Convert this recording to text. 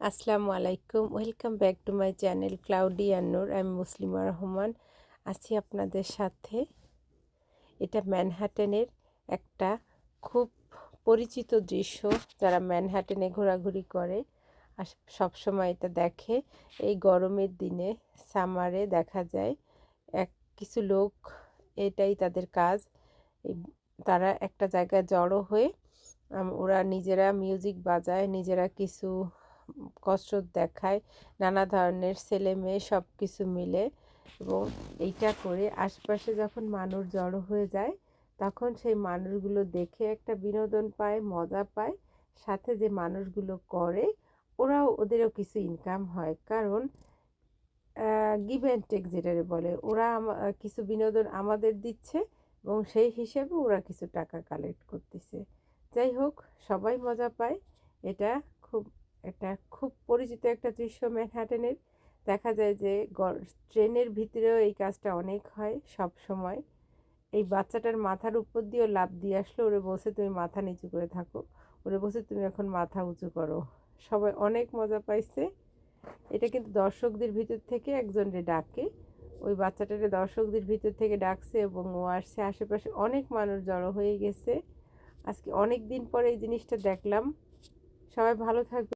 আসসালামু আলাইকুম। Welcome back to my channel cloudy আন্নুর আমি মুসলিমা রহমান আছি আপনাদের সাথে। এটা ম্যানহাটেনের একটা খুব পরিচিত দৃশ্য। যারা ম্যানহাটেনে ঘোরাঘুরি করে আর সবসময় এটা দেখে। এই গরমের দিনে সামারে দেখা যায়, এক কিছু লোক এটাই তাদের কাজ। তারা একটা জায়গায় জড়ো হয়ে ওরা নিজেরা মিউজিক বাজায়, নিজেরা কিছু কসরত দেখায়, নানা ধরনের ছেলে মেয়ে সব কিছু মিলে এবং এইটা করে আশপাশে যখন মানুষ জড়ো হয়ে যায়, তখন সেই মানুষগুলো দেখে একটা বিনোদন পায়, মজা পায়। সাথে যে মানুষগুলো করে, ওরাও ওদেরও কিছু ইনকাম হয়। কারণ গিভ অ্যান্ড টেক যেটারে বলে, ওরা কিছু বিনোদন আমাদের দিচ্ছে এবং সেই হিসেবে ওরা কিছু টাকা কালেক্ট করতেছে। যাই হোক, সবাই মজা পায়। এটা খুব একটা খুব পরিচিত একটা দৃশ্য ম্যানহাটেনের দেখা যায় যে ট্রেনের ভিতরেও এই কাজটা অনেক হয় সব সময়। এই বাচ্চাটার মাথার উপর দিয়েও লাভ দিয়ে আসলো, ওরে বসে তুমি মাথা নিচু করে থাকো। ওরে বসে তুমি এখন মাথা উঁচু করো। সবাই অনেক মজা পাইছে। এটা কিন্তু দর্শকদের ভিতর থেকে একজনরে ডাকে। ওই বাচ্চাটারে দর্শকদের ভিতর থেকে ডাকছে এবং ও আসছে। আশেপাশে অনেক মানুষ জড়ো হয়ে গেছে। আজকে অনেক দিন পরে এই জিনিসটা দেখলাম। সবাই ভালো থাকবে।